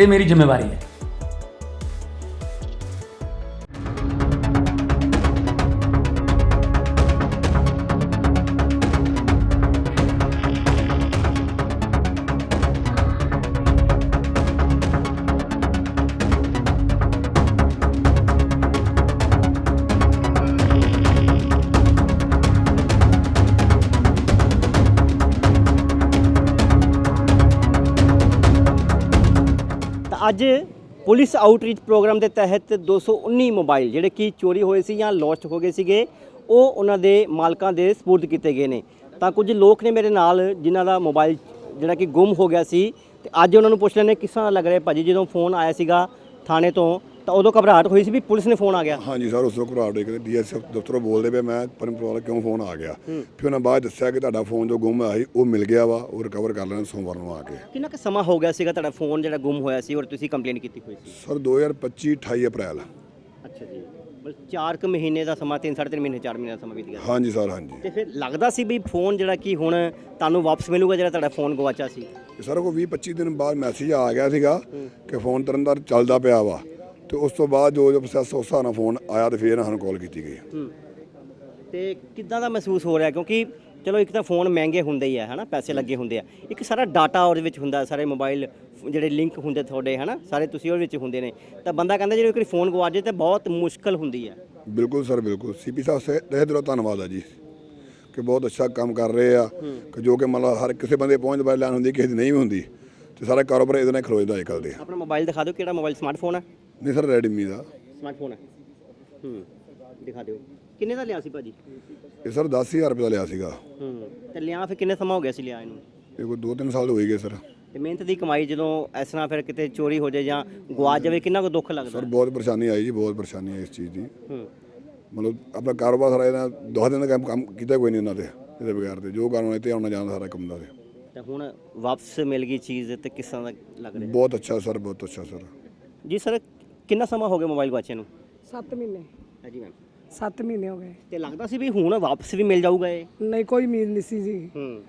ਇਹ ਮੇਰੀ ਜ਼ਿੰਮੇਵਾਰੀ ਹੈ। ਅੱਜ ਪੁਲਿਸ ਆਊਟਰੀਚ ਪ੍ਰੋਗਰਾਮ ਦੇ ਤਹਿਤ 219 ਮੋਬਾਈਲ ਜਿਹੜੇ ਕਿ ਚੋਰੀ ਹੋਏ ਸੀ ਜਾਂ ਲੋਸਟ ਹੋ ਗਏ ਸੀਗੇ, ਉਹ ਉਹਨਾਂ ਦੇ ਮਾਲਕਾਂ ਦੇ ਸਪੁਰਦ ਕੀਤੇ ਗਏ ਨੇ। ਤਾਂ ਕੁਝ ਲੋਕ ਨੇ ਮੇਰੇ ਨਾਲ ਜਿਨ੍ਹਾਂ ਦਾ ਮੋਬਾਈਲ ਜਿਹੜਾ ਕਿ ਗੁੰਮ ਹੋ ਗਿਆ ਸੀ, ਤੇ ਅੱਜ ਉਹਨਾਂ ਨੂੰ ਪੁੱਛ ਲੈਣੇ ਕਿਸ ਤਰ੍ਹਾਂ ਲੱਗ ਰਿਹਾ ਭਾਜੀ? ਜਦੋਂ ਫੋਨ ਆਇਆ ਸੀਗਾ ਥਾਣੇ ਤੋਂ ਤਾਂ ਉਦੋਂ ਘਬਰਾਹਟ ਹੋਈ ਸੀ ਵੀ ਪੁਲਿਸ ਨੇ ਫੋਨ ਆ ਗਿਆ। ਹਾਂਜੀ ਸਰ ਉਸ ਤੋਂ ਘਬਰਾਹਟ ਹੋਈ ਕਿ ਡੀਐਸਐਫ ਦਫ਼ਤਰੋਂ ਬੋਲਦੇ ਪਏ ਮੈਂ ਪਰਮਪਾਲ ਕਿਉਂ ਫੋਨ ਆ ਗਿਆ? ਫਿਰ ਉਹਨਾਂ ਬਾਅਦ ਦੱਸਿਆ ਕਿ ਤੁਹਾਡਾ ਫੋਨ ਜੋ ਗੁੰਮ ਹੋਇਆ ਸੀ ਉਹ ਮਿਲ ਗਿਆ ਵਾ ਉਹ ਰਿਕਵਰ ਕਰ ਲੈਣਾ ਸੋਮਵਾਰ ਨੂੰ ਆ ਕੇ। ਕਿੰਨਾ ਕੁ ਸਮਾਂ ਹੋ ਗਿਆ ਸੀਗਾ ਤੁਹਾਡਾ ਫੋਨ ਜਿਹੜਾ ਗੁੰਮ ਹੋਇਆ ਸੀ ਔਰ ਤੁਸੀਂ ਕੰਪਲੇਂਟ ਕੀਤੀ ਹੋਈ ਸੀ? ਸਰ 2025 28 ਅਪ੍ਰੈਲ। ਅੱਛਾ ਜੀ। ਬਸ 4 ਕੁ ਮਹੀਨੇ ਦਾ ਸਮਾਂ 3 3.5 ਮਹੀਨੇ 4 ਮਹੀਨੇ ਦਾ ਸਮਾਂ ਬੀਤ ਗਿਆ। ਹਾਂਜੀ ਸਰ ਹਾਂਜੀ। ਤੇ ਫਿਰ ਲੱਗਦਾ ਸੀ ਵੀ ਫੋਨ ਜਿਹੜਾ ਕਿ ਹੁਣ ਤੁਹਾਨੂੰ ਵਾਪਸ ਮਿਲੂਗਾ ਜਿਹੜਾ ਤੁਹਾਡਾ ਫੋਨ ਗਵਾਚਾ ਸੀ? ਸਰ ਕੋ 20 25 ਦਿਨ ਬਾਅਦ ਮੈਸੇਜ ਆ ਗਿਆ ਸੀਗਾ ਕਿ ਫੋਨ ਤਰਨਦਾਰ ਚੱਲਦਾ ਪਿਆ ਵਾ। ਤੇ ਉਸ ਤੋਂ ਬਾਅਦ ਜੋ ਜੋ ਪ੍ਰੋਸੈਸ ਉਸ ਹਿਸਾਬ ਨਾਲ ਫੋਨ ਆਇਆ ਤੇ ਫਿਰ ਸਾਨੂੰ ਕਾਲ ਕੀਤੀ ਗਈ ਹੂੰ। ਤੇ ਕਿੱਦਾਂ ਦਾ ਮਹਿਸੂਸ ਹੋ ਰਿਹਾ? ਕਿਉਂਕਿ ਚਲੋ ਇੱਕ ਤਾਂ ਫੋਨ ਮਹਿੰਗੇ ਹੁੰਦੇ ਹੀ ਆ ਹਨਾ? ਪੈਸੇ ਲੱਗੇ ਹੁੰਦੇ ਆ। ਇੱਕ ਸਾਰਾ ਡਾਟਾ ਉਹਦੇ ਵਿੱਚ ਹੁੰਦਾ ਸਾਰੇ ਮੋਬਾਈਲ ਜਿਹੜੇ ਲਿੰਕ ਹੁੰਦੇ ਤੁਹਾਡੇ ਹਨਾ? ਸਾਰੇ ਤੁਸੀਂ ਉਹਦੇ ਵਿੱਚ ਹੁੰਦੇ ਨੇ। ਤਾਂ ਬੰਦਾ ਕਹਿੰਦਾ ਜਦੋਂ ਇੱਕ ਵਾਰੀ ਫੋਨ ਗਵਾ ਜੇ ਤੇ ਬਹੁਤ ਮੁਸ਼ਕਲ ਹੁੰਦੀ ਹੈ ਬਿਲਕੁਲ ਸਰ ਬਿਲਕੁਲ। ਸੀਪੀ ਸਾਹਿਬ ਸੇ ਤਹਿ ਦਿਲੋਂ ਧੰਨਵਾਦ ਆ ਜੀ। ਕਿ ਬਹੁਤ ਅੱਛਾ ਕੰਮ ਕਰ ਰਹੇ ਆ। ਕਿ ਜੋ ਕਿ ਮਤਲਬ ਹਰ ਕਿਸੇ ਬੰਦੇ ਪਹੁੰਚ ਬਾਈ ਲੈਣ ਹੁੰਦੀ ਕਿਸੇ ਦੀ ਨਹੀਂ ਵੀ ਹੁੰਦੀ। ਤੇ ਸਾਰਾ ਕਾਰੋਬਾਰ ਇਹਦੇ ਨਾਲ ਖਲੋਜਦਾ ਅੱਜ ਕੱਲ੍ਹ ਦੇ। ਆਪਣਾ ਮੋਬਾਈਲ ਦਿਖਾ ਦਿਓ ਕਿਹੜਾ ਮੋਬਾਈਲ ਸਮਾਰਟਫੋਨ ਹੈ ਨਹੀਂ ਸਰ ਰੈਡਮੀ ਦਾ। ਸਮਾਰਟਫੋਨ ਹੈ ਹੂੰ ਦਿਖਾ ਦਿਓ। ਕਿੰਨੇ ਦਾ ਲਿਆ ਸੀ ਭਾਜੀ? ਇਹ ਸਰ 10000 ਰੁਪਏ ਦਾ ਲਿਆ ਸੀਗਾ। ਹੂੰ ਤੇ ਲਿਆ ਫਿਰ ਕਿੰਨੇ ਸਮਾਂ ਹੋ ਗਿਆ ਸੀ ਲਿਆ ਇਹਨੂੰ? ਇਹ ਕੋਈ 2-3 ਸਾਲ ਹੋ ਗਏ ਸਰ। ਤੇ ਮਿਹਨਤ ਦੀ ਕਮਾਈ ਜਦੋਂ ਇਸ ਤਰ੍ਹਾਂ ਫਿਰ ਕਿਤੇ ਚੋਰੀ ਹੋ ਜਾਏ ਜਾਂ ਗਵਾਚ ਜਾਵੇ ਕਿੰਨਾ ਕੁ ਦੁੱਖ ਲੱਗਦਾ? ਸਰ ਬਹੁਤ ਪਰੇਸ਼ਾਨੀ ਆਈ ਜੀ ਬਹੁਤ ਪਰੇਸ਼ਾਨੀ ਹੈ ਇਸ ਚੀਜ਼ ਦੀ। ਹੂੰ। ਮਤਲਬ ਆਪਣਾ ਕਾਰੋਬਾਰ ਸਾਰਾ ਇਹਨਾਂ ਦਸ ਦਿਨ ਦਾ ਕੰਮ ਕੰਮ ਕੀਤਾ ਕੋਈ ਨਹੀਂ ਇਹਨਾਂ ਤੇ ਇਹਦੇ ਬਗੈਰ ਤੇ। ਜੋ ਕਾਰਨ ਇੱਥੇ ਆਉਣਾ ਜਾਣਾ ਸਾਰਾ ਕੰਮ ਦਾ ਤੇ। ਤੇ ਹੁਣ ਵਾਪਸ ਮਿਲ ਗਈ ਚੀਜ਼ ਤੇ ਕਿਸ ਦਾ ਲੱਗ ਰਿਹਾ? ਬਹੁਤ ਅੱਛਾ ਸਰ ਬਹੁਤ ਅੱਛਾ ਸਰ। ਜੀ ਸਰ ਕਿੰਨਾ ਸਮਾਂ ਹੋ ਗਿਆ ਮੋਬਾਈਲ ਗਵਾਚੇ ਨੂੰ? 7 ਮਹੀਨੇ। ਹਾਂਜੀ ਮੈਮ 7 ਮਹੀਨੇ ਹੋ ਗਏ। ਤੇ ਲੱਗਦਾ ਸੀ ਵੀ ਹੁਣ ਵਾਪਸ ਵੀ ਮਿਲ ਜਾਊਗਾ ਇਹ? ਨਹੀਂ ਕੋਈ ਉਮੀਦ ਨਹੀਂ ਸੀ ਜੀ। ਹੂੰ।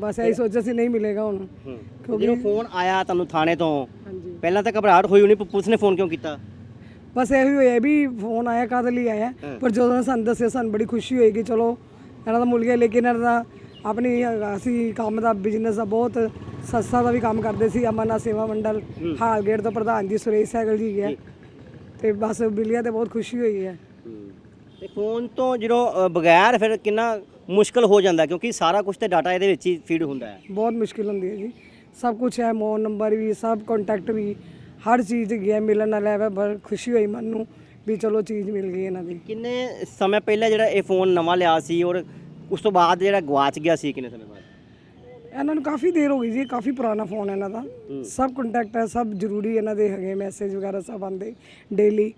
ਬਸ ਇਹੀ ਸੋਚਿਆ ਸੀ ਨਹੀਂ ਮਿਲੇਗਾ ਹੁਣ। ਹੂੰ। ਕਿਉਂਕਿ- ਜਦੋਂ ਫੋਨ ਆਇਆ ਤੁਹਾਨੂੰ ਥਾਣੇ ਤੋਂ ਹਾਂਜੀ। ਪਹਿਲਾਂ ਤਾਂ ਘਬਰਾਹਟ ਹੋਈ ਹੋਣੀ ਪਰ ਪੁਲਿਸ ਨੇ ਫੋਨ ਕਿਉਂ ਕੀਤਾ? ਬਸ ਇਹੀ ਹੋਇਆ ਵੀ ਫੋਨ ਆਇਆ ਕਾਹਦੇ ਲਈ ਆਇਆ? ਪਰ ਜਦੋਂ ਸਾਨੂੰ ਦੱਸਿਆ ਸਾਨੂੰ ਬੜੀ ਖੁਸ਼ੀ ਹੋਈ ਕਿ ਚਲੋ ਇਹਨਾਂ ਦਾ ਮੁੱਲ ਗਿਆ ਲੇਕਿਨ ਇਹਨਾਂ ਦਾ ਆਪਣੀ ਅਸੀਂ ਕੰਮ ਦਾ ਬਿਜ਼ਨਸ ਦਾ ਬਹੁਤ ਸਸਤਾ ਦਾ ਵੀ ਕੰਮ ਕਰਦੇ ਸੀ ਅਮਰਨਾਥ ਸੇਵਾ ਮੰਡਲ ਹਾਲਗੇਟ ਤੋਂ ਪ੍ਰਧਾਨ ਜੀ ਸੁਰੇਸ਼ ਸਹਿਗਲ ਜੀ ਹੈ ਤੇ ਬਸ ਬਿਲਿਆ ਤੇ ਬਹੁਤ ਖੁਸ਼ੀ ਹੋਈ ਹੈ। ਤੇ ਫੋਨ ਤੋਂ ਜਦੋਂ ਅ, ਬਗੈਰ ਫਿਰ ਕਿੰਨਾ ਮੁਸ਼ਕਲ ਹੋ ਜਾਂਦਾ ਕਿਉਂਕਿ ਸਾਰਾ ਕੁਝ ਤੇ ਡਾਟਾ ਇਹਦੇ ਵਿੱਚ ਹੀ ਫੀਡ ਹੁੰਦਾ ਹੈ। ਬਹੁਤ ਮੁਸ਼ਕਿਲ ਹੁੰਦੀ ਹੈ ਜੀ। ਸਭ ਕੁਝ ਹੈ ਮੋਨ ਨੰਬਰ ਵੀ ਸਭ ਕੰਟੈਕਟ ਵੀ ਹਰ ਚੀਜ਼ ਗਿਆ ਮਿਲਣ ਨਾਲ ਹੈ ਬੜੀ ਖੁਸ਼ੀ ਹੋਈ ਮਨ ਨੂੰ ਵੀ ਚਲੋ ਚੀਜ਼ ਮਿਲ ਗਈ ਇਹਨਾਂ ਦੀ। ਕਿੰਨੇ ਸਮੇਂ ਪਹਿਲਾਂ ਜਿਹੜਾ ਇਹ ਫੋਨ ਨਵਾਂ ਲਿਆ ਸੀ ਔਰ ਉਸ ਤੋਂ ਬਾਅਦ ਜਿਹੜਾ ਗਵਾਚ ਗਿਆ ਸੀ ਕਿੰਨੇ ਸਮੇਂ ਬਾਅਦ? ਇਹਨਾਂ ਨੂੰ ਕਾਫੀ ਦੇਰ ਹੋ ਗਈ ਜੀ ਕਾਫੀ ਪੁਰਾਣਾ ਫੋਨ ਹੈ ਇਹਨਾਂ ਦਾ। ਸਭ ਕੰਟੈਕਟ ਹੈ ਸਭ ਜ਼ਰੂਰੀ ਇਹਨਾਂ ਦੇ ਹੈਗੇ ਮੈਸੇਜ ਵਗੈਰਾ ਸਭ ਆਉਂਦੇ ਡੇਲੀ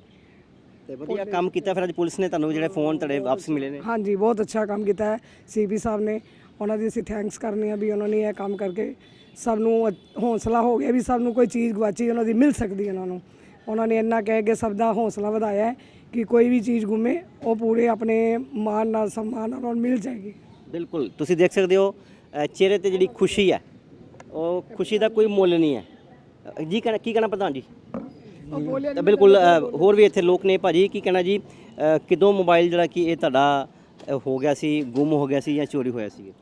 ਤੇ ਵਧੀਆ ਕੰਮ ਕੀਤਾ ਫਿਰ ਅੱਜ ਪੁਲਿਸ ਨੇ ਤੁਹਾਨੂੰ ਜਿਹੜੇ ਫੋਨ ਤੁਹਾਡੇ ਵਾਪਸ ਮਿਲੇ ਨੇ। ਹਾਂਜੀ ਬਹੁਤ ਅੱਛਾ ਕੰਮ ਕੀਤਾ ਹੈ ਸੀਪੀ ਸਾਹਿਬ ਨੇ। ਉਹਨਾਂ ਦੀ ਅਸੀਂ ਥੈਂਕਸ ਕਰਨੇ ਆ ਵੀ ਉਹਨਾਂ ਨੇ ਇਹ ਕੰਮ ਕਰਕੇ ਸਭ ਨੂੰ ਹੌਸਲਾ ਹੋ ਗਿਆ ਵੀ ਸਭ ਨੂੰ ਕੋਈ ਚੀਜ਼ ਗਵਾਚੀ ਉਹਨਾਂ ਦੀ ਮਿਲ ਸਕਦੀ ਹੈ ਉਹਨਾਂ ਨੂੰ। ਉਹਨਾਂ ਨੇ ਇੰਨਾ ਕਹਿ ਕੇ ਸਭ ਦਾ ਹੌਸਲਾ ਵਧਾਇਆ ਕਿ ਕੋਈ ਵੀ ਚੀਜ਼ ਗੁੰਮੇ ਉਹ ਪੂਰੇ ਆਪਣੇ ਮਾਨ ਨਾਲ ਸਨਮਾਨ ਨਾਲ ਮਿਲ ਜਾਏਗੀ। ਬਿਲਕੁਲ ਤੁਸੀਂ ਦੇਖ ਸਕਦੇ ਹੋ ਚਿਹਰੇ ਤੇ ਜਿਹੜੀ ਖੁਸ਼ੀ ਹੈ ਉਹ ਖੁਸ਼ੀ ਦਾ ਕੋਈ ਮੁੱਲ ਨਹੀਂ ਹੈ। ਜੀ ਕਹਿਣਾ ਕੀ ਕਹਿਣਾ ਪ੍ਰਧਾਨ ਜੀ? ਤਾਂ ਬਿਲਕੁਲ ਹੋਰ ਵੀ ਇੱਥੇ ਲੋਕ ਨੇ ਭਾਜੀ ਕੀ ਕਹਿਣਾ ਜੀ? ਕਿਦੋਂ ਮੋਬਾਈਲ ਜਿਹੜਾ ਕਿ ਇਹ ਤੁਹਾਡਾ ਹੋ ਗਿਆ ਸੀ ਗੁੰਮ ਹੋ ਗਿਆ ਸੀ ਜਾਂ ਚੋਰੀ ਹੋਇਆ ਸੀ?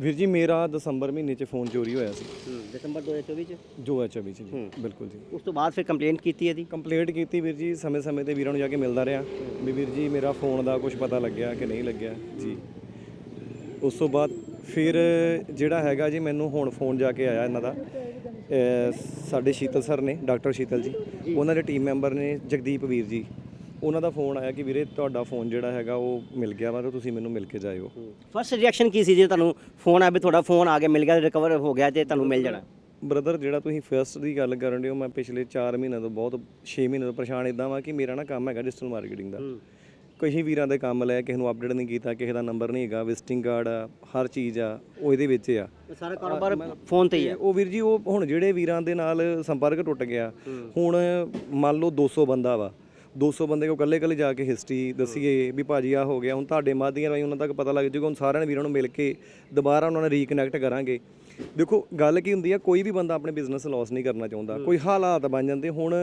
ਵੀਰ ਜੀ ਮੇਰਾ ਦਸੰਬਰ ਮਹੀਨੇ 'ਚ ਫੋਨ ਚੋਰੀ ਹੋਇਆ ਸੀ। ਦਸੰਬਰ 2024 ਚ? ਜੋ ਐਚ ਵਿੱਚ ਜੀ ਬਿਲਕੁਲ ਜੀ। ਉਸ ਤੋਂ ਬਾਅਦ ਫਿਰ ਕੰਪਲੇਂਟ ਕੀਤੀ ਇਹਦੀ? ਕੰਪਲੀਟ ਕੀਤੀ ਵੀਰ ਜੀ ਸਮੇਂ-ਸਮੇਂ ਤੇ ਵੀਰਾਂ ਨੂੰ ਜਾ ਕੇ ਮਿਲਦਾ ਰਿਹਾ ਵੀ ਵੀਰ ਜੀ ਮੇਰਾ ਫੋਨ ਦਾ ਕੁਝ ਪਤਾ ਲੱਗਿਆ ਕਿ ਨਹੀਂ ਲੱਗਿਆ? ਜੀ। ਉਸ ਤੋਂ ਬਾਅਦ ਫਿਰ ਜਿਹੜਾ ਹੈਗਾ ਜੀ ਮੈਨੂੰ ਹੁਣ ਫੋਨ ਜਾ ਕੇ ਆਇਆ ਇਹਨਾਂ ਦਾ। ਸਾਡੇ ਸ਼ੀਤਲ ਸਰ ਨੇ ਡਾਕਟਰ ਸ਼ੀਤਲ ਜੀ। ਉਹਨਾਂ ਦੇ ਟੀਮ ਮੈਂਬਰ ਨੇ ਜਗਦੀਪ ਵੀਰ ਜੀ। ਉਹਨਾਂ ਦਾ ਫੋਨ ਆਇਆ ਕਿ ਵੀਰੇ ਤੁਹਾਡਾ ਫੋਨ ਜਿਹੜਾ ਹੈਗਾ ਉਹ ਮਿਲ ਗਿਆ ਵਾ ਤੇ ਤੁਸੀਂ ਮੈਨੂੰ ਮਿਲ ਕੇ ਜਾਇਓ। ਫਸਟ ਰਿਐਕਸ਼ਨ ਕੀ ਸੀ ਜੇ? ਤੁਹਾਨੂੰ ਫੋਨ ਆ ਵੀ ਤੁਹਾਡਾ ਫੋਨ ਆ ਗਿਆ ਮਿਲ ਗਿਆ ਰਿਕਵਰ ਹੋ ਗਿਆ ਤੇ ਤੁਹਾਨੂੰ ਮਿਲ ਜਾਣਾ। ਬ੍ਰਦਰ ਜਿਹੜਾ ਤੁਸੀਂ ਫਰਸਟ ਦੀ ਗੱਲ ਕਰਨ ਦੇ ਹੋ ਮੈਂ ਪਿਛਲੇ 4 ਮਹੀਨਿਆਂ ਤੋਂ ਬਹੁਤ 6 ਮਹੀਨੇ ਤੋਂ ਪਰੇਸ਼ਾਨ ਇਦਾਂ ਵਾਂ ਕਿ ਮੇਰਾ ਨਾ ਕੰਮ ਹੈਗਾ ਡਿਜੀਟਲ ਮਾਰਕੀਟਿੰਗ ਦਾ। ਕਈ ਵੀਰਾਂ ਦੇ ਕੰਮ ਲੈ ਕਿਸੇ ਨੂੰ ਅਪਡੇਟ ਨਹੀਂ ਕੀਤਾ ਕਿਸੇ ਦਾ ਨੰਬਰ ਨਹੀਂ ਹੈਗਾ ਵਿਜ਼ਿਟਿੰਗ ਕਾਰਡ ਆ ਹਰ ਚੀਜ਼ ਆ ਉਹ ਇਹਦੇ ਵਿੱਚ ਆ। ਸਾਰਾ ਕਾਰੋਬਾਰ ਫੋਨ ਤੇ ਹੀ ਹੈ ਉਹ ਵੀਰ ਜੀ ਉਹ ਹੁਣ ਜਿਹੜੇ ਵੀਰਾਂ ਦੇ ਨਾਲ ਸੰਪਰਕ ਟੁੱਟ ਗਿਆ ਹੁਣ ਮੰਨ ਲਓ 200 ਬੰਦਾ ਵਾ 200 ਬੰਦੇ ਕੋ ਕੱਲੇ ਕੱਲੇ ਜਾ ਕੇ ਹਿਸਟਰੀ ਦਸੀਏ ਵੀ ਭਾਜੀ ਆ ਹੋ ਗਿਆ ਹੁਣ ਤੁਹਾਡੇ ਮਾਧਿਅਮ ਰਾਹੀਂ ਉਹਨਾਂ ਤੱਕ ਪਤਾ ਲੱਗ ਜਾਊਗਾ ਹੁਣ ਸਾਰਿਆਂ ਨੇ ਵੀਰਾਂ ਨੂੰ ਮਿਲ ਕੇ ਦੁਬਾਰਾ ਉਹਨਾਂ ਨਾਲ ਰੀਕਨੈਕਟ ਕਰਾਂਗੇ। ਦੇਖੋ ਗੱਲ ਕੀ ਹੁੰਦੀ ਆ ਕੋਈ ਵੀ ਬੰਦਾ ਆਪਣੇ ਬਿਜ਼ਨਸ ਲਾਸ ਨਹੀਂ ਕਰਨਾ ਚਾਹੁੰਦਾ ਕੋਈ ਹਾਲਾਤ ਬਣ ਜਾਂਦੇ ਹੁਣ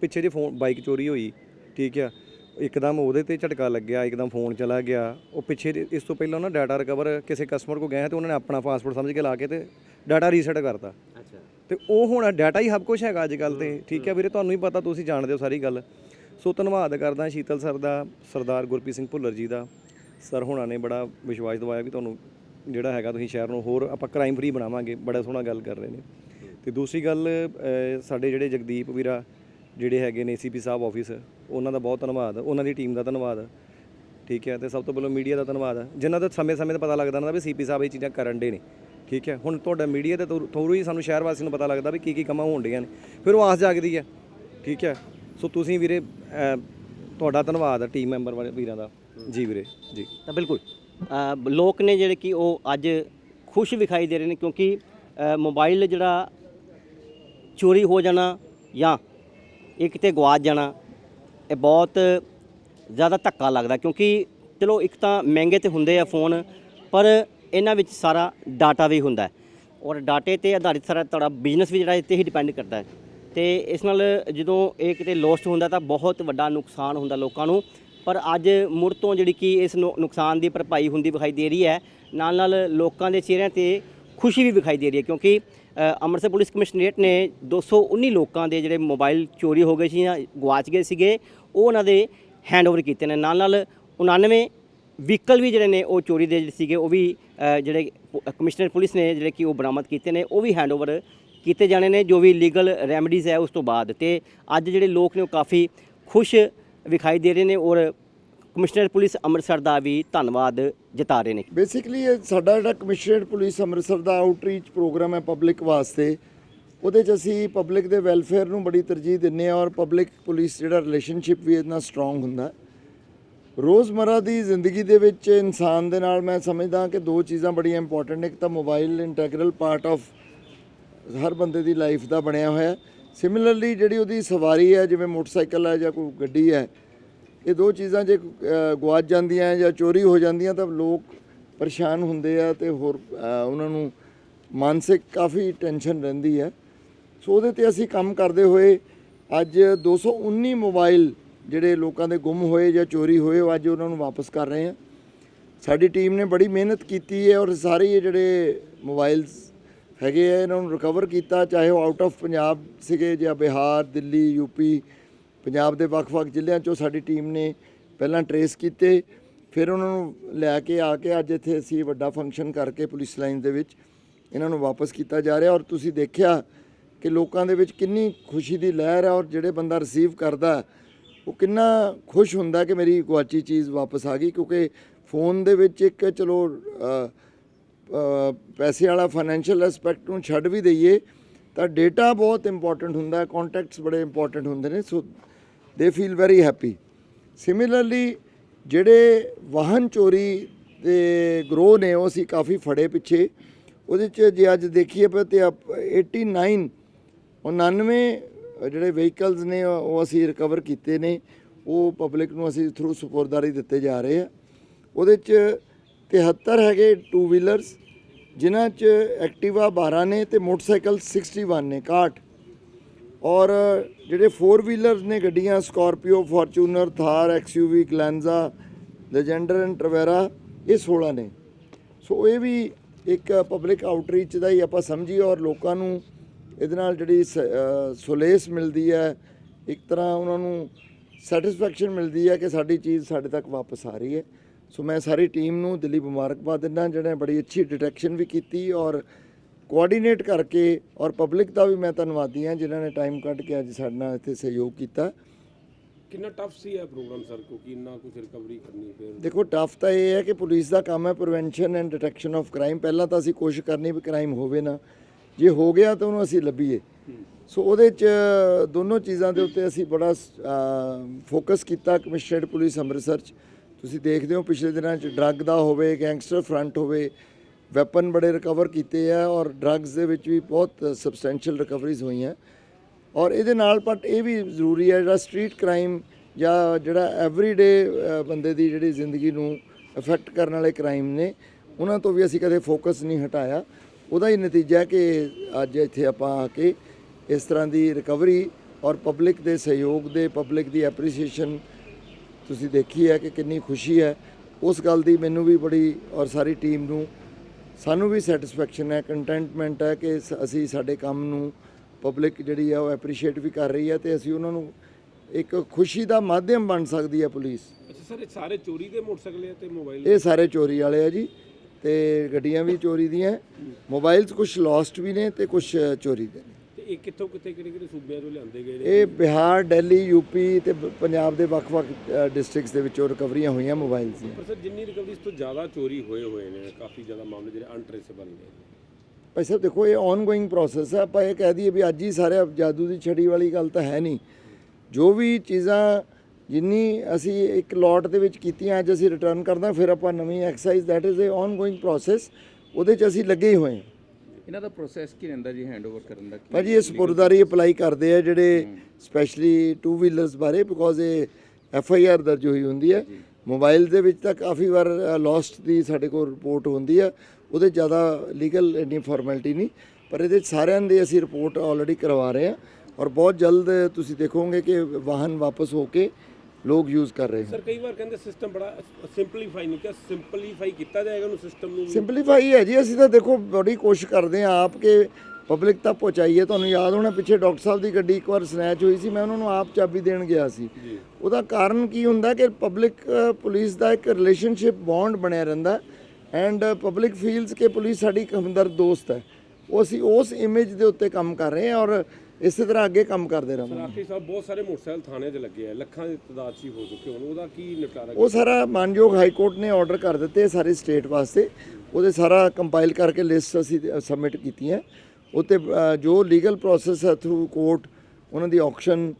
ਪਿੱਛੇ ਜੇ ਫੋਨ ਬਾਈਕ ਚੋਰੀ ਹੋਈ ਠੀਕ ਆ ਇੱਕਦਮ ਉਹਦੇ ਤੇ ਝਟਕਾ ਲੱਗਿਆ ਇੱਕਦਮ ਫੋਨ ਚਲਾ ਗਿਆ। ਉਹ ਪਿੱਛੇ ਜੇ- ਇਸ ਤੋਂ ਪਹਿਲਾਂ ਨਾ ਡਾਟਾ ਰਿਕਵਰ ਕਿਸੇ ਕਸਟਮਰ ਕੋ ਗਏ ਤੇ ਉਹਨਾਂ ਨੇ ਆਪਣਾ ਪਾਸਪੋਰਟ ਸਮਝ ਕੇ ਲਾ ਕੇ ਤੇ ਡਾਟਾ ਰੀਸੈਟ ਕਰਤਾ। ਅੱਛਾ। ਤੇ ਉਹ ਹੁਣ ਡਾਟਾ ਹੀ ਸਭ ਕੁਝ ਹੈਗਾ ਅੱਜ ਕੱਲ ਤੇ। ਠੀਕ ਹੈ ਵੀਰੇ ਤੁਹਾਨੂੰ ਹੀ ਪਤਾ ਤੁਸੀਂ ਜਾਣਦੇ ਹੋ ਸਾਰੀ ਗੱਲ। ਸੋ ਧੰਨਵਾਦ ਕਰਦਾ ਸ਼ੀਤਲ ਸਰ ਦਾ ਸਰਦਾਰ ਗੁਰਪ੍ਰੀਤ ਸਿੰਘ ਭੁੱਲਰ ਜੀ ਦਾ। ਸਰ ਹੋਣਾ ਨੇ ਬੜਾ ਵਿਸ਼ਵਾਸ ਦਿਵਾਇਆ ਵੀ ਤੁਹਾਨੂੰ ਜਿਹੜਾ ਹੈਗਾ ਤੁਸੀਂ ਸ਼ਹਿਰ ਨੂੰ ਹੋਰ ਆਪਾਂ ਕ੍ਰਾਈਮ ਫਰੀ ਬਣਾਵਾਂਗੇ ਬੜਾ ਸੋਹਣਾ ਗੱਲ ਕਰ ਰਹੇ ਨੇ। ਤੇ ਦੂਸਰੀ ਗੱਲ ਅਹ, ਸਾਡੇ ਜਿਹੜੇ ਜਗਦੀਪ ਵੀਰਾ ਜਿਹੜੇ ਹੈਗੇ ਨੇ ਏਸੀਪੀ ਸਾਹਿਬ ਆਫਿਸ ਉਹਨਾਂ ਦਾ ਬਹੁਤ ਧੰਨਵਾਦ, ਉਹਨਾਂ ਦੀ ਟੀਮ ਦਾ ਧੰਨਵਾਦ। ਠੀਕ ਹੈ, ਤੇ ਸਭ ਤੋਂ ਪਹਿਲਾਂ ਮੀਡੀਆ ਦਾ ਧੰਨਵਾਦ। ਜਿਨ੍ਹਾਂ ਦਾ ਸਮੇਂ-ਸਮੇਂ ਤੇ ਪਤਾ ਲੱਗਦਾ ਨਾ ਵੀ ਸੀਪੀ ਸਾਹਿਬ ਇਹ ਚੀਜ਼ਾਂ ਕਰਨ ਦੇ ਨੇ। ਠੀਕ ਹੈ, ਹੁਣ ਤੁਹਾਡਾ ਮੀਡੀਆ ਤੇ ਥੋੜ੍ਹੀ ਹੀ ਸਾਨੂੰ ਸ਼ਹਿਰ ਵਾਸੀ ਨੂੰ ਪਤਾ ਲੱਗਦਾ ਵੀ ਕੀ ਕੀ ਕੰਮਾਂ ਹੋਣ ਡੀਆਂ ਨੇ। ਫਿਰ ਉਹ ਆਸ ਜਾਗਦੀ ਹੈ। ਠੀਕ ਹੈ, ਸੋ ਤੁਸੀਂ ਵੀਰੇ ਤੁਹਾਡਾ ਧੰਨਵਾਦ ਹੈ ਟੀਮ ਮੈਂਬਰ ਵਾਲੇ ਵੀਰਾਂ ਦਾ। ਜੀ ਵੀਰੇ, ਜੀ। ਤਾਂ ਬਿਲਕੁਲ ਲੋਕ ਨੇ ਜਿਹੜੇ ਕਿ ਉਹ ਅੱਜ ਖੁਸ਼ ਵਿਖਾਈ ਦੇ ਰਹੇ ਨੇ ਕਿਉਂਕਿ ਮੋਬਾਈਲ ਜਿਹੜਾ ਚੋਰੀ ਹੋ ਜਾਣਾ ਜਾਂ ਇਹ ਕਿਤੇ ਗਵਾਚ ਜਾਣਾ, ਇਹ ਬਹੁਤ ਜ਼ਿਆਦਾ ਧੱਕਾ ਲੱਗਦਾ ਕਿਉਂਕਿ ਚਲੋ ਇੱਕ ਤਾਂ ਮਹਿੰਗੇ ਤੇ ਹੁੰਦੇ ਆ ਫੋਨ, ਪਰ ਇਹਨਾਂ ਵਿੱਚ ਸਾਰਾ ਡਾਟਾ ਵੀ ਹੁੰਦਾ ਔਰ ਡਾਟੇ ਤੇ ਆਧਾਰਿਤ ਸਾਰਾ ਤੁਹਾਡਾ ਬਿਜ਼ਨਸ ਵੀ ਜਿਹੜਾ ਇੱਥੇ ਹੀ ਡਿਪੈਂਡ ਕਰਦਾ ਹੈ ਤੇ ਇਸ ਨਾਲ ਜਦੋਂ ਇਹ ਕਿਤੇ ਲੋਸਟ ਹੁੰਦਾ ਤਾਂ ਬਹੁਤ ਵੱਡਾ ਨੁਕਸਾਨ ਹੁੰਦਾ ਲੋਕਾਂ ਨੂੰ, ਪਰ ਅੱਜ ਮੁੜ ਤੋਂ ਜਿਹੜੀ ਕਿ ਇਸ ਨੁ- ਨੁਕਸਾਨ ਦੀ ਭਰਪਾਈ ਹੁੰਦੀ ਵਿਖਾਈ ਦੇ ਰਹੀ ਹੈ ਨਾਲ ਨਾਲ ਲੋਕਾਂ ਦੇ ਚਿਹਰਿਆਂ ਤੇ ਖੁਸ਼ੀ ਵੀ ਵਿਖਾਈ ਦੇ ਰਹੀ ਹੈ ਕਿਉਂਕਿ ਅੰਮ੍ਰਿਤਸਰ ਪੁਲਿਸ ਕਮਿਸ਼ਨਰੇਟ ਨੇ 219 ਲੋਕਾਂ ਦੇ ਜਿਹੜੇ ਮੋਬਾਈਲ ਚੋਰੀ ਹੋ ਗਏ ਸੀ ਜਾਂ ਗਵਾਚ ਗਏ ਸੀਗੇ, ਉਹ ਉਹਨਾਂ ਦੇ ਹੈਂਡਓਵਰ ਕੀਤੇ ਨੇ। ਨਾਲ ਨਾਲ 99 ਵਹੀਕਲ ਵੀ ਜਿਹੜੇ ਨੇ ਉਹ ਚੋਰੀ ਦੇ ਜਿਹੜੇ ਸੀਗੇ, ਉਹ ਵੀ ਜਿਹੜੇ ਕਮਿਸ਼ਨਰ ਪੁਲਿਸ ਨੇ ਜਿਹੜੇ ਕਿ ਉਹ ਬਰਾਮਦ ਕੀਤੇ ਨੇ, ਉਹ ਵੀ ਹੈਂਡਓਵਰ ਕੀਤੇ ਜਾਣੇ ਨੇ, ਜੋ ਵੀ ਲੀਗਲ ਰੈਮਡੀਜ਼ ਹੈ ਉਸ ਤੋਂ ਬਾਅਦ। ਤੇ ਅੱਜ ਜਿਹੜੇ ਲੋਕ ਨੇ ਉਹ ਕਾਫੀ ਖੁਸ਼ ਵਿਖਾਈ ਦੇ ਰਹੇ ਨੇ ਔਰ ਕਮਿਸ਼ਨਰ ਪੁਲਿਸ ਅੰਮ੍ਰਿਤਸਰ ਦਾ ਵੀ ਧੰਨਵਾਦ ਜਤਾ ਰਹੇ ਨੇ। ਬੇਸਿਕਲੀ ਇਹ ਸਾਡਾ ਜਿਹੜਾ ਕਮਿਸ਼ਨਰੇਟ ਪੁਲਿਸ ਅੰਮ੍ਰਿਤਸਰ ਦਾ ਆਊਟਰੀਚ ਪ੍ਰੋਗਰਾਮ ਹੈ ਪਬਲਿਕ ਵਾਸਤੇ, ਉਹਦੇ 'ਚ ਅਸੀਂ ਪਬਲਿਕ ਦੇ ਵੈਲਫੇਅਰ ਨੂੰ ਬੜੀ ਤਰਜੀਹ ਦਿੰਨੇ ਆ ਔਰ ਪਬਲਿਕ ਪੁਲਿਸ ਜਿਹੜਾ ਰਿਲੇਸ਼ਨਸ਼ਿਪ ਵੀ ਇਹਦੇ ਸਟਰੋਂਗ ਹੁੰਦਾ। ਰੋਜ਼ਮਰਾ ਦੀ ਜ਼ਿੰਦਗੀ ਦੇ ਵਿੱਚ ਇਨਸਾਨ ਦੇ ਨਾਲ ਮੈਂ ਸਮਝਦਾ ਕਿ ਦੋ ਚੀਜ਼ਾਂ ਬੜੀਆਂ ਇੰਪੋਰਟੈਂਟ ਨੇ, ਇੱਕ ਤਾਂ ਮੋਬਾਈਲ ਇੰਟੈਗਰਲ ਪਾਰਟ ਆਫ ਹਰ ਬੰਦੇ ਦੀ ਲਾਈਫ ਦਾ ਬਣਿਆ ਹੋਇਆ। ਸਿਮਿਲਰਲੀ ਜਿਹੜੀ ਉਹਦੀ ਸਵਾਰੀ ਹੈ, ਜਿਵੇਂ ਮੋਟਰਸਾਈਕਲ ਹੈ ਜਾਂ ਕੋਈ ਗੱਡੀ ਹੈ ਇਹ ਦੋ ਚੀਜ਼ਾਂ ਜੇ ਅ, ਗਵਾਚ ਜਾਂਦੀਆਂ ਜਾਂ ਚੋਰੀ ਹੋ ਜਾਂਦੀਆਂ ਤਾਂ ਲੋਕ ਪਰੇਸ਼ਾਨ ਹੁੰਦੇ ਆ ਤੇ ਹੋਰ ਉਹਨਾਂ ਨੂੰ ਮਾਨਸਿਕ ਕਾਫੀ ਟੈਨਸ਼ਨ ਰਹਿੰਦੀ ਹੈ। ਸੋ ਉਹਦੇ ਤੇ ਅਸੀਂ ਕੰਮ ਕਰਦੇ ਹੋਏ ਅੱਜ 219 ਮੋਬਾਈਲ ਜਿਹੜੇ ਲੋਕਾਂ ਦੇ ਗੁੰਮ ਹੋਏ ਜਾਂ ਚੋਰੀ ਹੋਏ ਉਹ ਅੱਜ ਉਹਨਾਂ ਨੂੰ ਵਾਪਸ ਕਰ ਰਹੇ ਹਾਂ। ਸਾਡੀ ਟੀਮ ਨੇ ਬੜੀ ਮਿਹਨਤ ਕੀਤੀ ਹੈ ਔਰ ਸਾਰੇ ਇਹ ਜਿਹੜੇ ਮੋਬਾਈਲਸ ਹੈਗੇ ਆ ਇਹਨਾਂ ਨੂੰ ਰਿਕਵਰ ਕੀਤਾ ਚਾਹੇ ਉਹ ਆਊਟ ਆਫ ਪੰਜਾਬ ਸੀਗੇ ਜਾਂ ਬਿਹਾਰ ਦਿੱਲੀ ਯੂਪੀ ਪੰਜਾਬ ਦੇ ਵੱਖ-ਵੱਖ ਜ਼ਿਲ੍ਹਿਆਂ ਚੋਂ ਸਾਡੀ ਟੀਮ ਨੇ ਪਹਿਲਾਂ ਟਰੇਸ ਕੀਤੇ, ਫਿਰ ਉਹਨਾਂ ਨੂੰ ਲੈ ਕੇ ਆ ਕੇ ਅੱਜ ਇੱਥੇ ਅਸੀਂ ਵੱਡਾ ਫੰਕਸ਼ਨ ਕਰਕੇ ਪੁਲਿਸ ਲਾਈਨ ਦੇ ਵਿੱਚ ਇਹਨਾਂ ਨੂੰ ਵਾਪਸ ਕੀਤਾ ਜਾ ਰਿਹਾ ਔਰ ਤੁਸੀਂ ਦੇਖਿਆ ਕਿ ਲੋਕਾਂ ਦੇ ਵਿੱਚ ਕਿੰਨੀ ਖੁਸ਼ੀ ਦੀ ਲਹਿਰ ਹੈ ਔਰ ਜਿਹੜੇ ਬੰਦਾ ਰਿਸੀਵ ਕਰਦਾ, ਉਹ ਕਿੰਨਾ ਖੁਸ਼ ਹੁੰਦਾ ਕਿ ਮੇਰੀ ਗੁਆਚੀ ਚੀਜ਼ ਵਾਪਸ ਆ ਗਈ ਕਿਉਂਕਿ ਫੋਨ ਦੇ ਵਿੱਚ ਇੱਕ ਚਲੋ ਪੈਸੇ ਵਾਲਾ ਫਾਈਨੈਂਸ਼ੀਅਲ ਐਸਪੈਕਟ ਨੂੰ ਛੱਡ ਵੀ ਦਈਏ ਤਾਂ ਡੇਟਾ ਬਹੁਤ ਇੰਪੋਰਟੈਂਟ ਹੁੰਦਾ ਹੈ ਕੰਟੈਕਟਸ ਬੜੇ ਇੰਪੋਰਟੈਂਟ ਹੁੰਦੇ ਨੇ, ਸੋ ਦੇ ਫੀਲ ਵੈਰੀ ਹੈਪੀ ਸਿਮਿਲਰਲੀ ਜਿਹੜੇ ਵਾਹਨ ਚੋਰੀ ਦੇ ਗਰੋਹ ਨੇ, ਉਹ ਅਸੀਂ ਕਾਫੀ ਫੜੇ ਪਿੱਛੇ। ਉਹਦੇ ਚ ਜੇ ਅੱਜ ਦੇਖੀਏ ਪਰ ਤੇ ਆਪ- 89 99 ਜਿਹੜੇ ਵਹੀਕਲਸ ਨੇ, ਉਹ ਅਸੀਂ ਰਿਕਵਰ ਕੀਤੇ ਨੇ। ਉਹ ਪਬਲਿਕ ਨੂੰ ਅਸੀਂ ਥਰੂ ਸਪੋਰਟਦਾਰੀ ਦਿੱਤੇ ਜਾ ਰਹੇ ਆ। ਉਹਦੇ ਚ 73 ਹੈਗੇ ਟੂ ਵੀਲਰਸ ਜਿਨ੍ਹਾਂ ਚ ਐਕਟਿਵਾ 12 ਨੇ ਤੇ ਮੋਟਰਸਾਈਕਲ 61 ਨੇ 61 ਔਰ ਜਿਹੜੇ 4 ਵੀਲਰਸ ਨੇ ਗੱਡੀਆਂ Scorpio Fortuner Thar XUV Glanza Legender and Tavera ਇਹ 16 ਨੇ। ਸੋ ਇਹ ਵੀ ਇੱਕ ਪਬਲਿਕ ਆਊਟਰੀਚ ਦਾ ਹੀ ਆਪਾਂ ਸਮਝੀਏ ਔਰ ਲੋਕਾਂ ਨੂੰ ਇਹਦੇ ਨਾਲ ਜਿਹੜੀ ਸ- ਅ, ਮਿਲਦੀ ਹੈ ਇੱਕ ਤਰ੍ਹਾਂ ਉਹਨਾਂ ਨੂੰ ਸੈਟੀਸਫੈਕਸ਼ਨ ਮਿਲਦੀ ਹੈ ਕਿ ਸਾਡੀ ਚੀਜ਼ ਸਾਡੇ ਤੱਕ ਵਾਪਸ ਆ ਰਹੀ ਹੈ। ਸੋ ਮੈਂ ਸਾਰੀ ਟੀਮ ਨੂੰ ਦਿੱਲੀ ਮੁਬਾਰਕਬਾਦ ਦਿੰਦਾ ਜਿਹੜੇ ਬੜੀ ਅੱਛੀ ਡਿਟੈਕਸ਼ਨ ਵੀ ਕੀਤੀ ਔਰ ਕੋਆਰਡੀਨੇਟ ਕਰਕੇ ਔਰ ਪਬਲਿਕ ਦਾ ਵੀ ਮੈਂ ਧੰਨਵਾਦੀ ਹਾਂ ਜਿਨ੍ਹਾਂ ਨੇ ਟਾਈਮ ਕੱਢ ਕੇ ਅੱਜ ਸਾਡੇ ਨਾਲ ਇੱਥੇ ਸਹਿਯੋਗ ਕੀਤਾ। ਕਿੰਨਾ ਟਫ ਸੀ ਇਹ ਪ੍ਰੋਗਰਾਮ ਸਰ ਕਿਉਂਕਿ ਇੰਨਾ ਕੁਝ ਰਿਕਵਰੀ ਕਰਨੀ ਫਿਰ? ਦੇਖੋ ਟਫ ਤਾਂ ਇਹ ਹੈ ਕਿ ਪੁਲਿਸ ਦਾ ਕੰਮ ਹੈ prevention and detection of crime ਪਹਿਲਾਂ ਤਾਂ ਅਸੀਂ ਕੋਸ਼ਿਸ਼ ਕਰਨੀ ਵੀ ਕ੍ਰਾਈਮ ਹੋਵੇ ਨਾ। ਜੇ ਹੋ ਗਿਆ ਤਾਂ ਉਹਨੂੰ ਅਸੀਂ ਲੱਭੀਏ। ਸੋ ਉਹਦੇ ਚ ਦੋਨੋਂ ਚੀਜ਼ਾਂ ਦੇ ਉੱਤੇ ਅਸੀਂ ਬੜਾ ਫੋਕਸ ਕੀਤਾ ਕਮਿਸ਼ਨਰੇਟ ਪੁਲਿਸ ਅੰਮ੍ਰਿਤਸਰ ਚ। ਤੁਸੀਂ ਦੇਖਦੇ ਹੋ ਪਿਛਲੇ ਦਿਨਾਂ ਚ ਡਰੱਗ ਦਾ ਹੋਵੇ ਗੈਂਗਸਟਰ ਫਰੰਟ ਹੋਵੇ ਵੈਪਨ ਬੜੇ ਰਿਕਵਰ ਕੀਤੇ ਆ ਔਰ ਡਰੱਗਸ ਦੇ ਵਿੱਚ ਵੀ ਬਹੁਤ ਸਬਸਟੈਂਸ਼ੀਅਲ ਰਿਕਵਰੀਜ਼ ਹੋਈਆਂ। ਔਰ ਇਹਦੇ ਨਾਲ ਬਟ ਇਹ ਵੀ ਜ਼ਰੂਰੀ ਹੈ ਜਿਹੜਾ ਸਟਰੀਟ ਕ੍ਰਾਈਮ ਜਾਂ ਜਿਹੜਾ ਐਵਰੀਡੇ ਬੰਦੇ ਦੀ ਜਿਹੜੀ ਜ਼ਿੰਦਗੀ ਨੂੰ ਅਫੈਕਟ ਕਰਨ ਵਾਲੇ ਕ੍ਰਾਈਮ ਨੇ, ਉਹਨਾਂ ਤੋਂ ਵੀ ਅਸੀਂ ਕਦੇ ਫੋਕਸ ਨਹੀਂ ਹਟਾਇਆ। ਉਹਦਾ ਹੀ ਨਤੀਜਾ ਕਿ ਅੱਜ ਇੱਥੇ ਆਪਾਂ ਆ ਕੇ ਇਸ ਤਰ੍ਹਾਂ ਦੀ ਰਿਕਵਰੀ ਔਰ ਪਬਲਿਕ ਦੇ ਸਹਿਯੋਗ ਦੇ ਪਬਲਿਕ ਦੀ ਐਪਰੀਸੀਏਸ਼ਨ ਤੁਸੀਂ ਦੇਖੀ ਹੈ ਕਿ ਕਿੰਨੀ ਖੁਸ਼ੀ ਹੈ। ਉਸ ਗੱਲ ਦੀ ਮੈਨੂੰ ਵੀ ਬੜੀ ਔਰ ਸਾਰੀ ਟੀਮ ਨੂੰ ਸਾਨੂੰ ਵੀ ਸੈਟੀਸਫੈਕਸ਼ਨ ਹੈ ਕੰਟੈਂਟਮੈਂਟ ਹੈ ਕਿ ਅਸੀਂ ਸਾਡੇ ਕੰਮ ਨੂੰ ਪਬਲਿਕ ਜਿਹੜੀ ਹੈ ਉਹ ਐਪਰੀਸ਼ੀਏਟ ਵੀ ਕਰ ਰਹੀ ਹੈ ਤੇ ਅਸੀਂ ਉਹਨਾਂ ਨੂੰ ਇੱਕ ਖੁਸ਼ੀ ਦਾ ਮਾਧਿਅਮ ਬਣ ਸਕਦੀ ਹੈ ਪੁਲਿਸ। ਅੱਛਾ ਸਰ ਇਹ ਸਾਰੇ ਚੋਰੀ ਦੇ ਮੋਟਰਸਾਈਕਲ ਆ ਤੇ ਮੋਬਾਈਲ ਇਹ ਸਾਰੇ ਚੋਰੀ ਵਾਲੇ ਆ ਜੀ ਤੇ ਗੱਡੀਆਂ ਵੀ ਚੋਰੀ ਦੀਆਂ ਮੋਬਾਈਲਸ ਕੁਝ ਲੋਸਟ ਵੀ ਨੇ ਤੇ ਕੁਝ ਚੋਰੀ ਦੇ ਨੇ। ਇਹ ਕਿੱਥੋਂ ਕਿੱਥੇ ਕਿਹੜੇ ਕਿਹੜੇ ਸੂਬਿਆਂ ਤੋਂ ਲਿਆਂਦੇ ਗਏ ਨੇ? ਇਹ ਬਿਹਾਰ ਦਿੱਲੀ ਯੂਪੀ ਤੇ ਬ- ਪੰਜਾਬ ਦੇ ਵੱਖ-ਵੱਖ ਡਿਸਟ੍ਰਿਕਟਸ ਦੇ ਵਿੱਚੋਂ ਰਿਕਵਰੀਆਂ ਹੋਈਆਂ ਮੋਬਾਈਲਸ ਦੀਆਂ। ਪਰ ਸਰ ਜਿੰਨੀ ਰਿਕਵਰੀ ਇਸ ਤੋਂ ਜ਼ਿਆਦਾ ਚੋਰੀ ਹੋਏ ਹੋਏ ਨੇ ਕਾਫੀ ਜ਼ਿਆਦਾ ਮਾਮਲੇ ਜਿਹੜੇ ਅਨਟ੍ਰੇਸੇਬਲ ਨੇ। ਭਾਈ ਸਾਹਿਬ ਦੇਖੋ ਇਹ ਆਨਗੋਇੰਗ ਪ੍ਰੋਸੈਸ ਹੈ। ਆਪਾਂ ਇਹ ਕਹਿ ਦਈਏ ਵੀ ਅੱਜ ਹੀ ਸਾਰੇ ਜਾਦੂ ਦੀ ਛੜੀ ਵਾਲੀ ਗੱਲ ਤਾਂ ਹੈ ਨਹੀਂ। ਜੋ ਵੀ ਚੀਜ਼ਾਂ ਜਿੰਨੀ ਅਸੀਂ ਇੱਕ ਲੋਟ ਦੇ ਵਿੱਚ ਕੀਤੀਆਂ ਅੱਜ ਅਸੀਂ ਰਿਟਰਨ ਕਰਦਾ ਫਿਰ ਆਪਾਂ ਨਵੀਂ exercise that is a ongoing process ਉਹਦੇ 'ਚ ਅਸੀਂ ਲੱਗੇ ਹੀ ਹੋਏ ਹਾਂ। ਇਹਨਾਂ ਦਾ ਪ੍ਰੋਸੈਸ ਕੀ ਰਹਿੰਦਾ ਜੀ ਹੈਂਡਓਵਰ ਕਰਨ ਦਾ ਕੀ ਭਾਜੀ ਇਹ ਸਪੁਰਦਾਰੀ ਅਪਲਾਈ ਕਰਦੇ ਆ ਜਿਹੜੇ ਸਪੈਸ਼ਲੀ ਟੂ ਵੀਲਰਸ ਬਾਰੇ ਬਿਕੋਜ਼ ਇਹ ਐਫ ਆਈ ਆਰ ਦਰਜ ਹੋਈ ਹੁੰਦੀ ਹੈ। ਮੋਬਾਈਲ ਦੇ ਵਿੱਚ ਤਾਂ ਕਾਫੀ ਵਾਰ ਲੋਸਟ ਦੀ ਸਾਡੇ ਕੋਲ ਰਿਪੋਰਟ ਹੁੰਦੀ ਆ। ਉਹਦੇ ਜ਼ਿਆਦਾ ਲੀਗਲ ਇੰਨੀ ਫਾਰਮੈਲਿਟੀ ਨਹੀਂ ਪਰ ਇਹਦੇ ਸਾਰਿਆਂ ਦੀ ਅਸੀਂ ਰਿਪੋਰਟ ਆਲਰੇਡੀ ਕਰਵਾ ਰਹੇ ਹਾਂ ਔਰ ਬਹੁਤ ਜਲਦ ਤੁਸੀਂ ਦੇਖੋਗੇ ਕਿ ਵਾਹਨ ਵਾਪਸ ਹੋ ਕੇ ਲੋਕ ਯੂਜ਼ ਕਰ ਰਹੇ ਹਨ। ਸਰ ਕਈ ਵਾਰ ਕਹਿੰਦੇ ਸਿਸਟਮ ਬੜਾ ਸਿੰਪਲੀਫਾਈ ਨਹੀਂ ਕਿ ਸਿੰਪਲੀਫਾਈ ਕੀਤਾ ਜਾਏਗਾ ਉਹਨੂੰ ਸਿਸਟਮ ਨੂੰ। ਸਿੰਪਲੀਫਾਈ ਹੈ ਜੀ ਅਸੀਂ ਤਾਂ ਦੇਖੋ ਬੜੀ ਕੋਸ਼ਿਸ਼ ਕਰਦੇ ਹਾਂ ਆਪ ਕਿ ਪਬਲਿਕ ਤੱਕ ਪਹੁੰਚਾਈਏ ਤੁਹਾਨੂੰ ਯਾਦ ਹੋਣਾ ਪਿੱਛੇ ਡਾਕਟਰ ਸਾਹਿਬ ਦੀ ਗੱਡੀ ਇੱਕ ਵਾਰ ਸਨੈਚ ਹੋਈ ਸੀ ਮੈਂ ਉਹਨਾਂ ਨੂੰ ਆਪ ਚਾਬੀ ਦੇਣ ਗਿਆ ਸੀ। ਉਹਦਾ ਕਾਰਨ ਕੀ ਹੁੰਦਾ ਕਿ ਪਬਲਿਕ ਪੁਲਿਸ ਦਾ ਇੱਕ ਰਿਲੇਸ਼ਨਸ਼ਿਪ ਬੌਂਡ ਬਣਿਆ ਰਹਿੰਦਾ ਐਂਡ ਪਬਲਿਕ ਫੀਲਸ ਕਿ ਪੁਲਿਸ ਸਾਡੀ ਇੱਕ ਹਮਦਰਦ ਦੋਸਤ ਹੈ। ਉਹ ਅਸੀਂ ਉਸ ਇਮੇਜ ਦੇ ਉੱਤੇ ਕੰਮ ਕਰ ਰਹੇ ਹਾਂ ਔਰ ਇਸੇ ਤਰ੍ਹਾਂ ਅੱਗੇ ਕੰਮ ਕਰਦੇ ਰਹਾਂਗੇ ਸਰਾਫੀ ਸਾਹਿਬ ਬਹੁਤ ਸਾਰੇ ਮੋਟਰਸਾਈਕਲ ਥਾਣੇ 'ਚ ਲੱਗੇ ਆ ਲੱਖਾਂ ਦੀ ਤਾਦਾਦ 'ਚ ਹੀ ਹੋ ਚੁੱਕੇ ਹੋਣ ਉਹਦਾ ਕੀ ਨਿਪਟਾਰਾ ਉਹ ਸਾਰਾ ਮਾਨਯੋਗ ਹਾਈ ਕੋਰਟ ਨੇ ਆਰਡਰ ਕਰ ਦਿੱਤੇ ਸਾਰੇ ਸਟੇਟ ਵਾਸਤੇ ਉਹਦੇ ਸਾਰਾ ਕੰਪਾਈਲ ਕਰਕੇ ਲਿਸਟ ਅਸੀਂ ਸਬਮਿਟ ਕੀਤੀਆਂ। ਉਤੇ ਜੋ ਲੀਗਲ ਪ੍ਰੋਸੈਸ ਹੈ ਥਰੂ ਕੋਰਟ ਉਹਨਾਂ ਦੀ ਆਕਸ਼ਨ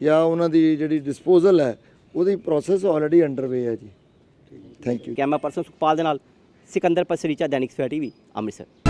ਜਾਂ ਉਹਨਾਂ ਦੀ ਜਿਹੜੀ ਡਿਸਪੋਜ਼ਲ ਹੈ ਉਹਦੀ ਪ੍ਰੋਸੈਸ ਆਲਰੇਡੀ ਅੰਡਰਵੇ ਹੈ ਜੀ। Thank you camera person Sukhpal ਦੇ ਨਾਲ ਸਿਕੰਦਰ ਪਸਰੀਚਾ ਦੈਨਿਕ ਸਵੇਰਾ ਟੀਵੀ ਅੰਮ੍ਰਿਤਸਰ।